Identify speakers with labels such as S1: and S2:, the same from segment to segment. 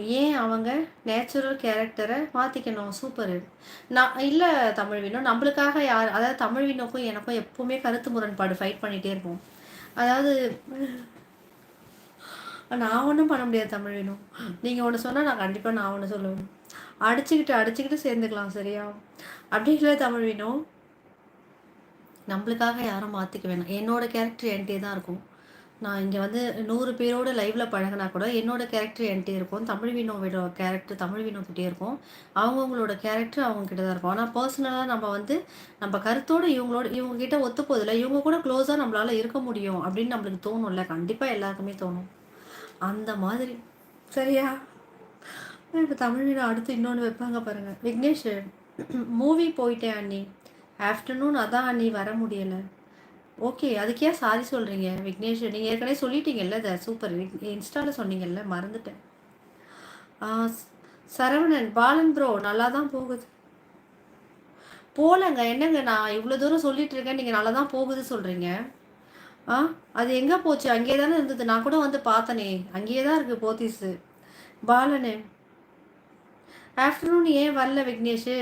S1: ஏன் அவங்க நேச்சுரல் கேரக்டரை மாற்றிக்கணும் சூப்பரு நான் இல்லை தமிழ் வினோ நம்மளுக்காக யார் அதாவது தமிழ் வினோக்கும் எனக்கும் எப்பவுமே கருத்து முரண்பாடு ஃபைட் பண்ணிகிட்டே இருப்போம். அதாவது நான் ஒன்றும் பண்ண முடியாது தமிழ் வினோ. நீங்கள் ஒன்று சொன்னால் நான் கண்டிப்பாக நான் ஒன்று சொல்லுவேன். அடிச்சுக்கிட்டு அடிச்சுக்கிட்டு சேர்ந்துக்கலாம் சரியா? அப்படி இல்லை தமிழ் வினோ. நம்மளுக்காக யாரும் மாற்றிக்க வேணாம். என்னோட கேரக்டர் என்கிட்டே தான் இருக்கும். நான் இங்கே வந்து நூறு பேரோட லைவில் பழகினா கூட என்னோட கேரக்டர் என்கிட்ட இருக்கும். தமிழ் வினோவோட கேரக்டர் தமிழ் வினோக்கிட்டே இருக்கும். அவங்கவுங்களோட கேரக்டர் அவங்கக்கிட்ட தான் இருக்கும் ஆனால் பர்சனலாக நம்ம வந்து நம்ம கருத்தோடு இவங்களோட இவங்ககிட்ட ஒத்து போதில்லை இவங்க கூட க்ளோஸாக நம்மளால் இருக்க முடியும் அப்படின்னு நம்மளுக்கு தோணும்ல. கண்டிப்பாக எல்லாருக்குமே தோணும். அந்த மாதிரி. சரியா? இப்போ தமிழ் வினோ அடுத்து இன்னொன்று வைப்பாங்க பாருங்கள் விக்னேஷ் மூவி போயிட்டேன் அண்ணி. ஆஃப்டர்நூன் அதான் அண்ணி வர முடியலை. ஓகே அதுக்கே சாரி சொல்கிறீங்க விக்னேஷ்? நீங்கள் ஏற்கனவே சொல்லிட்டீங்கல்ல இதை சூப்பர் இன்ஸ்டாவில் சொன்னீங்கல்ல மறந்துட்டேன். சரவணன் பாலன் ப்ரோ நல்லா தான் போகுது. போகலங்க என்னங்க நான் இவ்வளோ தூரம் சொல்லிட்டு இருக்கேன் நீங்கள் நல்லா தான் போகுது சொல்கிறீங்க ஆ அது எங்கே போச்சு? அங்கேயே தானே இருந்தது. நான் கூட வந்து பார்த்தனே அங்கேயே தான் இருக்குது போத்தீஸு. பாலனு ஆஃப்டர்நூன் ஏன் வரல விக்னேஷு?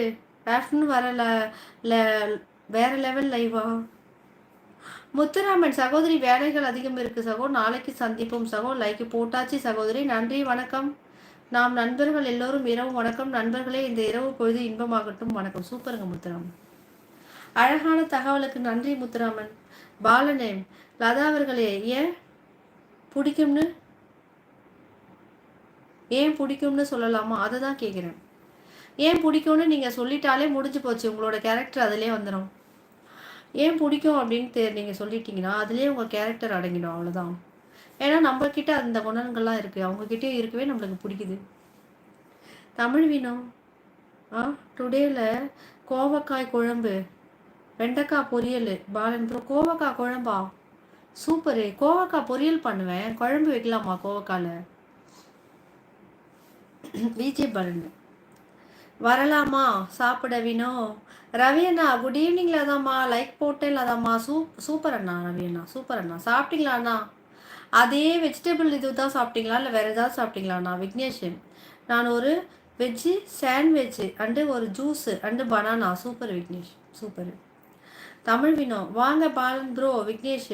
S1: ஆஃப்டர்நூன் வரல வேறு லெவல் லைவா முத்துராமன் சகோதரி வேலைகள் அதிகம் இருக்கு சகோ. நாளைக்கு சந்திப்போம் சகோ. லைக் போட்டாச்சு சகோதரி. நன்றி வணக்கம். நாம் நண்பர்கள் எல்லோரும் இரவு வணக்கம். நண்பர்களே இந்த இரவு பொழுது இன்பமாகட்டும். வணக்கம். சூப்பருங்க முத்துராமன். அழகான தகவலுக்கு நன்றி முத்துராமன். பாலனே லதா அவர்களே ஏன் பிடிக்கும்னு? ஏன் பிடிக்கும்னு சொல்லலாமா? அதை தான் கேட்குறேன் ஏன் பிடிக்கும்னு நீங்கள் சொல்லிட்டாலே முடிஞ்சு போச்சு. உங்களோட கேரக்டர் அதிலே வந்துடும் ஏன் பிடிக்கும் அப்படின்னு தெ நீங்கள் சொல்லிட்டீங்கன்னா அதுலேயே உங்கள் கேரக்டர் அடங்கிடும் அவ்வளோதான் ஏன்னா நம்மக்கிட்ட அந்த குணங்கள்லாம் இருக்குது அவங்கக்கிட்டே இருக்கவே நம்மளுக்கு பிடிக்குது. தமிழ் வீணம் ஆ டுடேல கோவக்காய் குழம்பு வெண்டைக்காய் பொரியல் பாலன் ப்ரோ கோவக்காய் குழம்பா? சூப்பரு கோவக்காய் பொரியல் பண்ணுவேன். குழம்பு வைக்கலாமா கோவக்காயில் விஜய் பாலன். வரலாமா? சாப்பிட வினோ. ரவி அண்ணா குட் ஈவினிங்ல அதாம்மா லைக் போட்டேன் அதாம்மா சூப் சூப்பர் அண்ணா ரவி அண்ணா. சூப்பர் அண்ணா. சாப்பிட்டீங்களா அண்ணா? அதே வெஜிடபிள் இது தான் சாப்பிட்டீங்களா? இல்லை வேறு ஏதாவது சாப்பிட்டீங்களா அண்ணா? விக்னேஷ் நான் ஒரு வெஜ்ஜு சாண்ட்விட்ஜு அண்டு ஒரு juice and banana super Vignesh. Super Tamil Vino வாங்க பாலன் ப்ரோ விக்னேஷ்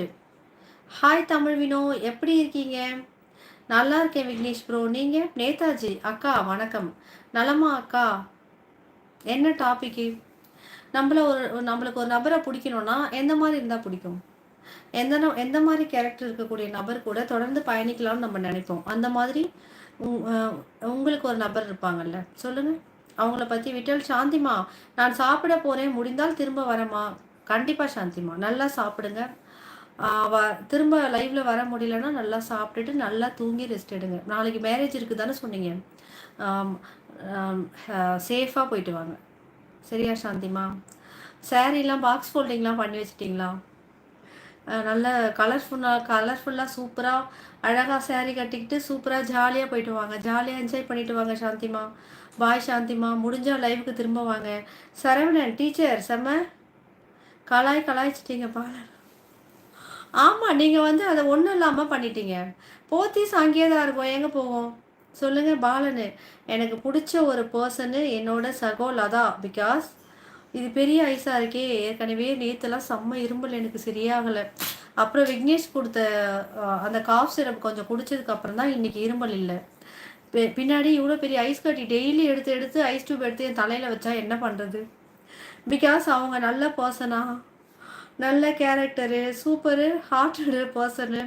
S1: ஹாய் தமிழ் வினோ. எப்படி இருக்கீங்க? நல்லா இருக்கேன் விக்னேஷ் ப்ரோ நீங்கள் நேதாஜி அக்கா வணக்கம். நலமா அக்கா? என்ன டாபிக்கு நம்மள ஒரு நம்மளுக்கு ஒரு நபரை பிடிக்கணும்னா எந்த மாதிரி இருந்தால் பிடிக்கும்? எந்த எந்த மாதிரி கேரக்டர் இருக்கக்கூடிய நபர் கூட தொடர்ந்து பயணிக்கலாம்னு நம்ம நினைப்போம். அந்த மாதிரி உங்களுக்கு ஒரு நபர் இருப்பாங்கல்ல சொல்லுங்க. அவங்கள பற்றி விட்டல் சாந்திமா நான் சாப்பிட போகிறேன் முடிந்தால் திரும்ப வரமா கண்டிப்பாக சாந்திமா நல்லா சாப்பிடுங்க. திரும்ப லைவ்ல வர முடியலன்னா நல்லா சாப்பிட்டுட்டு நல்லா தூங்கி ரெஸ்ட் எடுங்க. நாளைக்கு மேரேஜ் இருக்குது தானே சொன்னீங்க சேஃபாக போயிட்டு வாங்க. சரியா சாந்திமா? சேரீலாம் பாக்ஸ் ஃபோல்டிங்லாம் பண்ணி வச்சிட்டிங்களா? நல்ல கலர்ஃபுல்லாக கலர்ஃபுல்லாக சூப்பராக அழகாக சேரீ கட்டிக்கிட்டு சூப்பராக ஜாலியாக போயிட்டு வாங்க. ஜாலியாக என்ஜாய் பண்ணிட்டு வாங்க சாந்திமா. பாய் சாந்திமா. முடிஞ்சால் லைவுக்கு திரும்ப வாங்க. சரவணன் டீச்சர் செம்ம. கலாய் கலாய்ச்சிட்டிங்க பாலர். ஆமாம் நீங்கள் வந்து அதை ஒன்றும் இல்லாமல் பண்ணிட்டீங்க. போத்தீஸ் அங்கேயே தான் இருக்கும். எங்கே போவோம்? சொல்லுங்க பாலனு. எனக்கு பிடிச்ச ஒரு பர்சனு என்னோட சகோ லதா பிகாஸ் இது பெரிய ஐஸாக இருக்கே. ஏற்கனவே நேற்றுலாம் செம்ம இரும்பல் எனக்கு சரியாகலை. அப்புறம் விக்னேஷ் கொடுத்த அந்த காஃப் சிரப் கொஞ்சம் குடிச்சதுக்கு அப்புறம் தான் இன்னைக்கு இரும்பல் இல்லை. பின்னாடி இவ்வளோ பெரிய ஐஸ் கட்டி டெய்லி எடுத்து எடுத்து ஐஸ் டியூப் எடுத்து என் தலையில் வச்சா என்ன பண்ணுறது பிகாஸ் அவங்க நல்ல பர்சனாக நல்ல கேரக்டரு சூப்பரு ஹார்ட்டடு பர்சனு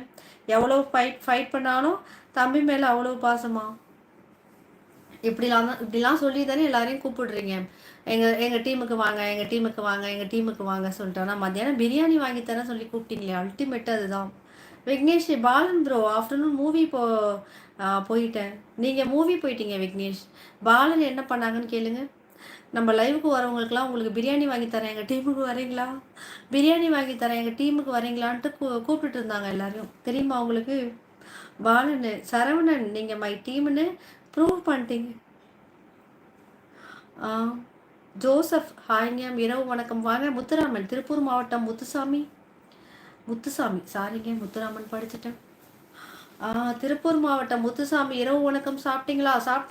S1: எவ்வளோ ஃபைட் ஃபைட் பண்ணாலும் தம்பி மேலே அவ்வளோ பாசமா? இப்படிலாம் தான் இப்படிலாம் சொல்லி தானே எல்லாரையும் கூப்பிடுறீங்க. எங்கள் எங்கள் டீமுக்கு வாங்க எங்கள் டீமுக்கு வாங்க எங்கள் டீமுக்கு வாங்க சொல்லிட்டு. ஆனால் மத்தியானம் பிரியாணி வாங்கி தரேன் சொல்லி கூப்பிட்டீங்களே அல்டிமேட் அதுதான். Vignesh Balan bro afternoon movie போ போயிட்டேன். நீங்கள் மூவி போயிட்டீங்க விக்னேஷ். பாலன் என்ன பண்ணாங்கன்னு கேளுங்க. நம்ம லைவுக்கு வரவங்களுக்குலாம் உங்களுக்கு பிரியாணி வாங்கி தரேன். எங்கள் டீமுக்கு வரீங்களா? பிரியாணி வாங்கி தரேன். எங்கள் டீமுக்கு வரீங்களான்ட்டு கூப்பிட்டுட்டு இருந்தாங்க எல்லாரையும் தெரியுமா உங்களுக்கு? பாலனு சரவணன் நீங்கள் மை டீம்னு ப்ரூவ் பண்ணிட்டீங்க. ஜோசப் ஹாய்ங்க இரவு வணக்கம். வாங்க முத்துராமன் திருப்பூர் மாவட்டம் முத்துசாமி. முத்துசாமி சாரிங்க முத்துராமன் படிச்சுட்டேன். திருப்பூர் மாவட்டம் முத்துசாமி இரவு வணக்கம். சாப்பிட்டீங்களா? சாப்பிட்டு